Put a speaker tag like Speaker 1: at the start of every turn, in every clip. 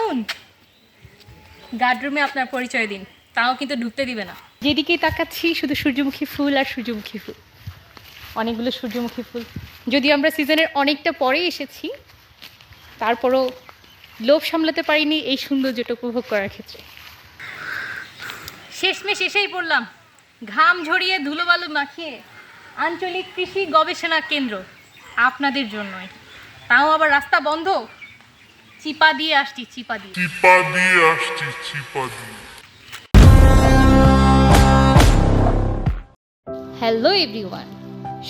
Speaker 1: কেমন গার্ডরুমে আপনার পরিচয় দিন তাও কিন্তু ঢুকতে দিবে না। যেদিকেই তাকাচ্ছি শুধু সূর্যমুখী ফুল আর সূর্যমুখী ফুল। অনেকগুলো সূর্যমুখী ফুল। যদি আমরা সিজনের অনেকটা পরেই এসেছি তারপরও লোভ সামলাতে পারিনি এই সৌন্দর্যটা উপভোগ করার ক্ষেত্রে। শেষমেশ এসেই পড়লাম ঘাম ঝরিয়ে ধুলোবালু মাখিয়ে আঞ্চলিক কৃষি গবেষণা কেন্দ্র আপনাদের জন্যই। তাও আবার রাস্তা বন্ধ? চিপা দিয়ে আসছি চিপা দিয়ে।
Speaker 2: চিপা দিয়ে আসছি চিপা দিয়ে।
Speaker 1: হ্যালো এভরিওয়ান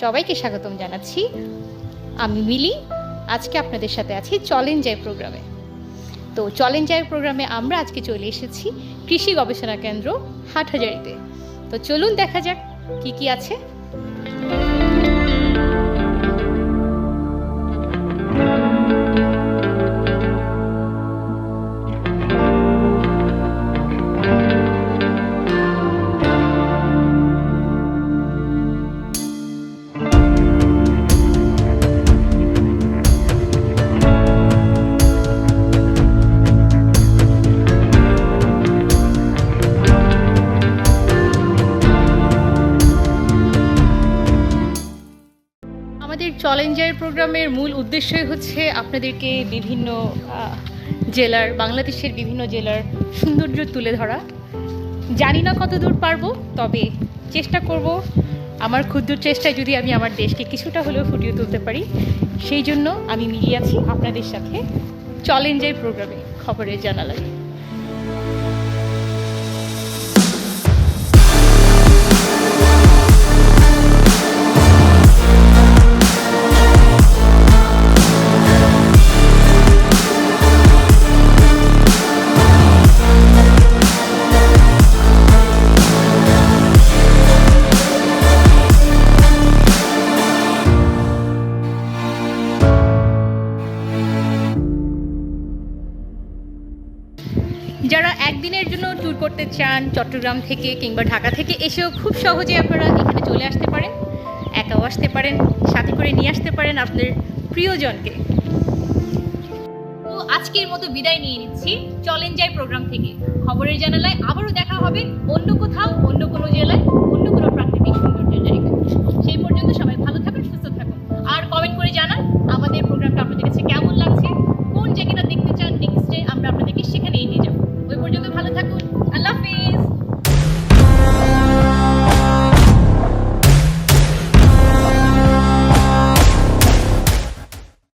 Speaker 1: সবাইকে স্বাগতম জানাচ্ছি। আমি মিলি আজকে আপনাদের সাথে আছি চলেন যায় প্রোগ্রামে। তো চলেন যায় প্রোগ্রামে আমরা আজকে চলে এসেছি কৃষি গবেষণা কেন্দ্র হাটহাজারিতে। তো চলুন দেখা যাক কি কি আছে। আমাদের চ্যালেঞ্জার প্রোগ্রামের মূল উদ্দেশ্যই হচ্ছে আপনাদেরকে বিভিন্ন জেলার, বাংলাদেশের বিভিন্ন জেলার সৌন্দর্য তুলে ধরা। জানি না কতদূর পারব, তবে চেষ্টা করব। আমার ক্ষুদ্র চেষ্টায় যদি আমি আমার দেশকে কিছুটা হলেও ফুটিয়ে তুলতে পারি, সেই জন্য আমি মিলিয়ে আছি আপনাদের সাথে চ্যালেঞ্জার প্রোগ্রামে খবরের জানালায়। করতে চান চট্টগ্রাম থেকে কিংবা ঢাকা থেকে, এসেও খুব সহজে আপনারা এখানে চলে আসতে পারেন, একাও আসতে পারেন, সাথে করে নিয়ে আসতে পারেন আপনাদের প্রিয়জনকে। তো আজকের মতো বিদায় নিয়ে নিচ্ছি। চলেন যাই প্রোগ্রাম থেকে। খবরের জানালায় আবারও দেখা হবে অন্য কোথাও, অন্য কোনো